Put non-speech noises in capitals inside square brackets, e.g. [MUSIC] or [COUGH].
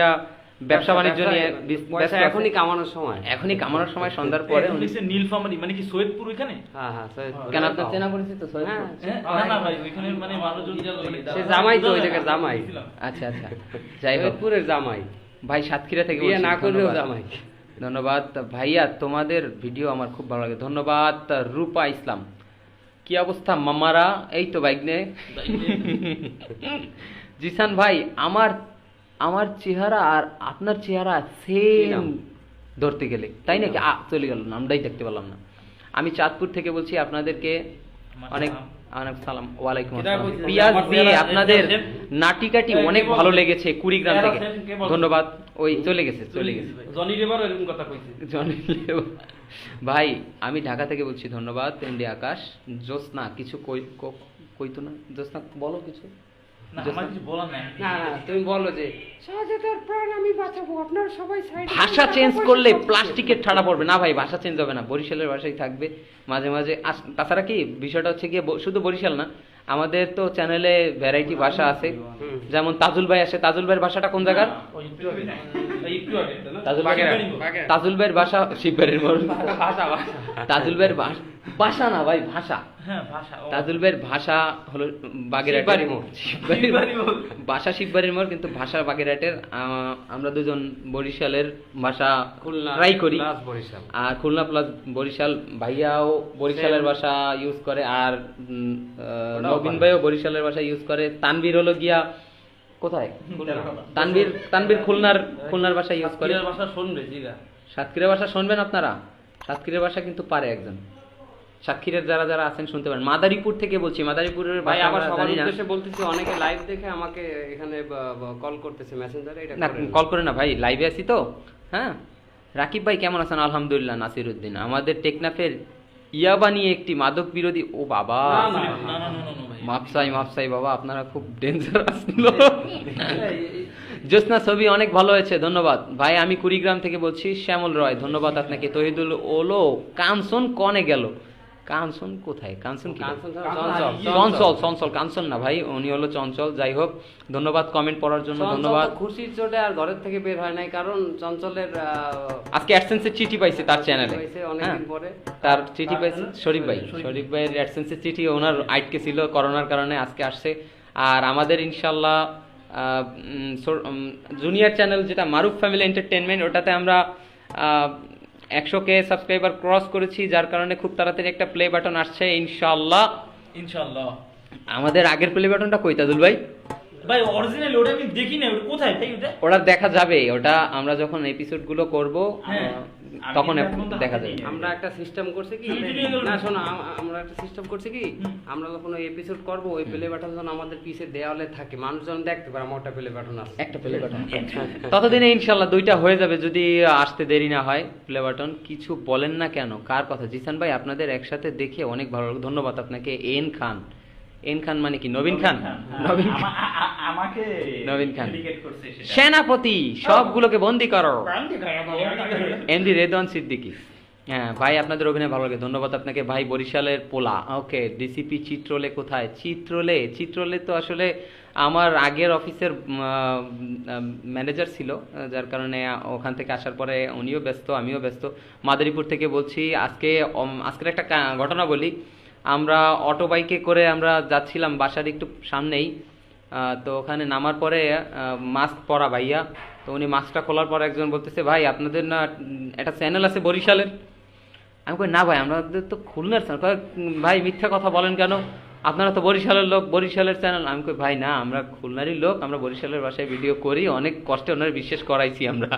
গিয়া ব্যবসা বাণিজ্য নিয়ে বিস- পয়সা ব্যস্ত আছে। এখনই কামানোর সময়। এখনই কামানোর সময় সন্ধ্যার পরে উনি নীলফামারি মানে কি সৈয়দপুর ওইখানে? হ্যাঁ হ্যাঁ সৈয়দ কেন আপনার চেনা পরিচিত সৈয়দপুর? হ্যাঁ, হ্যাঁ, না না ভাই ওইখানে মানে মানুষজন সে জামাই তো ওই জায়গার জামাই। আচ্ছা আচ্ছা। [LAUGHS] যাই সৈয়দপুরের জামাই। ভাই সাতক্ষীরা থেকে বিয়ে বলছি, না করলেও জামাই। ধন্যবাদ। ভাইয়া তোমাদের ভিডিও আমার খুব ভালো লাগে। ধন্যবাদ রূপা ইসলাম। কি অবস্থা মামারা? এই তো বাইক নে [LAUGHS] জিসান ভাই আমার আমার চেহারা আর আপনার চেহারা সেম ধরতে গেলে। তাই নাকি? চলে গেল নামটাই দেখতে পেলাম না। আমি চাঁদপুর থেকে বলছি আপনাদেরকে অনেক অনেক সালাম। ওয়ালাইকুম আসসালাম। পিয়াজ দিয়ে আপনাদের নাটিকাটি অনেক ভালো লেগেছে কুড়িগ্রাম থেকে? ধন্যবাদ। ওই চলে গেছে চলে গেছে। জনি লেবার এরকম কথা কইছে। জনি লেবা। ভাই আমি ঢাকা থেকে বলছি ধন্যবাদ। এমডি আকাশ জোসনা কিছু কই কইতো না? জোসনা বলো কিছু। না আমার কিছু বলার নাই না না তুমি বলো যে সহজেতার প্রাণ আমি বাঁচাবো আপনারা সবাই সাইড ভাষা চেঞ্জ করলে প্লাস্টিকের ঠাড়া পড়বে। না ভাই ভাষা চেঞ্জ হবে না বরিশালের ভাষাই থাকবে মাঝে মাঝে। আস- তাছাড়া কি বিষয়টা হচ্ছে গিয়ে শুধু বরিশাল না আমাদের তো চ্যানেলে ভ্যারাইটি ভাষা আছে। যেমন তাজুল ভাই আছে তাজুল ভাইয়ের ভাষাটা কোন জায়গার? তাজুল ভাইয়ের বাগেরহাট। তাজুল শিববাড়ির মোড়। ভাষা ভাষা। তাজুল ভাইয়ের না ভাই ভাষা। হ্যাঁ। তাজুল ভাইয়ের ভাষা হলো বাগেরহাটের শিববাড়ির মোড় কিন্তু ভাষা বাগেরহাটের আমরা দুজন বরিশালের ভাষা খুলনা ট্রাই করি। আর খুলনা প্লাস বরিশাল ভাইয়াও বরিশালের ভাষা ইউজ করে আর নবীন। ভাইও বরিশালের ভাষা ইউজ করে। তানবীর হলো গিয়া কোথায়? তানবীর তানবীর খুলনার খুলনার ভাষা ইউজ করে। ভাষা শুনবে জিগা। সাতক্ষীরা ভাষা শুনবেন আপনারা? সাতক্ষীরা ভাষা কিন্তু পারে একজন। সাতক্ষীরের যারা যারা আছেন শুনতে পারেন। মাদারীপুর থেকে বলছি মাদারীপুরের ভাই সবার। উদ্দেশ্যে বলতেছি অনেকে লাইভ দেখে আমাকে এখানে কল করতেছে মেসেঞ্জারে এটা কল করে না ভাই লাইভে আছি তো। হ্যাঁ? রাকিব ভাই কেমন আছেন? আলহামদুলিল্লাহ নাসির উদ্দিন আমাদের টেকনাফের ইয়াবা নিয়ে একটি মাদক বিরোধী ও বাবা। মাপসাই মাপসাই বাবা আপনারা খুব ডেঞ্জারাস জ্যোৎস্না ছবি অনেক ভালো হয়েছে ধন্যবাদ। ভাই আমি কুড়িগ্রাম থেকে বলছি শ্যামল রয় ধন্যবাদ আপনাকে। তহিদুল ওলো কামসন কনে গেল। কাঞ্চন কোথায়? কাঞ্চন কি চঞ্চল। চঞ্চল চঞ্চল। কাঞ্চন না ভাই উনি হলো চঞ্চল। যাই হোক ধন্যবাদ কমেন্ট পড়ার জন্য ধন্যবাদ। খুশির চোটে আর ঘরের থেকে বের হয় নাই কারণ চঞ্চলের আজকে অ্যাডসেন্সের চিঠি পাইছে তার চ্যানেলে অনেকদিন পরে। তার চিঠি পাইছে? শরীফ ভাই। শরীফ শরীফ ভাইয়ের অ্যাডসেন্সের চিঠি ওনার আটকে ছিল করোনার কারণে আজকে আসছে। আর আমাদের ইনশাল্লাহ জুনিয়র চ্যানেল যেটা মারুফ ফ্যামিলি এন্টারটেনমেন্ট ওটাতে আমরা একশো কে সাবস্ক্রাইবার ক্রস করেছি যার কারণে খুব তাড়াতাড়ি একটা প্লে বাটন আসছে ইনশাল্লাহ ইনশাল্লাহ আমাদের আগের প্লে বাটনটা কই তাদুল ভাই? ভাই অরিজিনাল ওটা আমি দেখি না ওটা কোথায়? ভাই ওটা? ওটা দেখা যাবে ওটা আমরা যখন এপিসোডগুলো করব হ্যাঁ। তখন দেখা নিয়ে আমরা একটা সিস্টেম করছি কি? না। শোনো আমরা একটা সিস্টেম করছি কি? আমরা যখন ওই এপিসোড করব ওই প্লে বাটন যেন আমাদের পিছে দেওয়ালে থাকে মানুষজন দেখতে পারে আমার একটা প্লে বাটন আছে। একটা প্লে বাটন ততদিনে ইনশাল্লাহ দুইটা হয়ে যাবে যদি আসতে দেরি না হয় প্লে বাটন কিছু বলেন না কেন? কার কথা? জিসান ভাই আপনাদের একসাথে দেখে অনেক ভালো লাগল। ধন্যবাদ আপনাকে। এন খান। এন খান মানে কি? নবীন খান? হ্যাঁ, নবীন খান। আ- আমাকে নবীন খান। সেনাপতি সবগুলোকে বন্দি করো। এমডি রেদওয়ান সিদ্দিকী। হ্যাঁ ভাই আপনাদের অভিনয় ভালো লাগে। ধন্যবাদ আপনাকে। ভাই বরিশালের পোলা। ওকে ডিসিপি চিত্রলে কোথায়? চিত্রলে? চিত্রলে তো আসলে আমার আগের অফিসের ম্যানেজার ছিল যার কারণে ওখান থেকে আসার পরে উনিও ব্যস্ত আমিও ব্যস্ত। মাদারীপুর থেকে বলছি আজকে আজকের একটা ঘটনা বলি। আমরা অটো বাইকে করে আমরা যাচ্ছিলাম বাসার একটু সামনেই। তো ওখানে নামার পরে মাস্ক পরা ভাইয়া। তো উনি মাস্কটা খোলার পর একজন বলতেছে, ভাই, আপনাদের না, একটা চ্যানেল আছে বরিশালের? আমি কই, না ভাই, আমাদের তো খুলনার চ্যানেল ভাই, মিথ্যা কথা বলেন কেন? আপনারা তো বরিশালের লোক, বরিশালের চ্যানেল আমি কই, ভাই, না, আমরা খুলনারই লোক, আমরা বরিশালের ভাষায় ভিডিও করি, অনেক কষ্টে ওনারা বিশ্বাস করাইছি আমরা।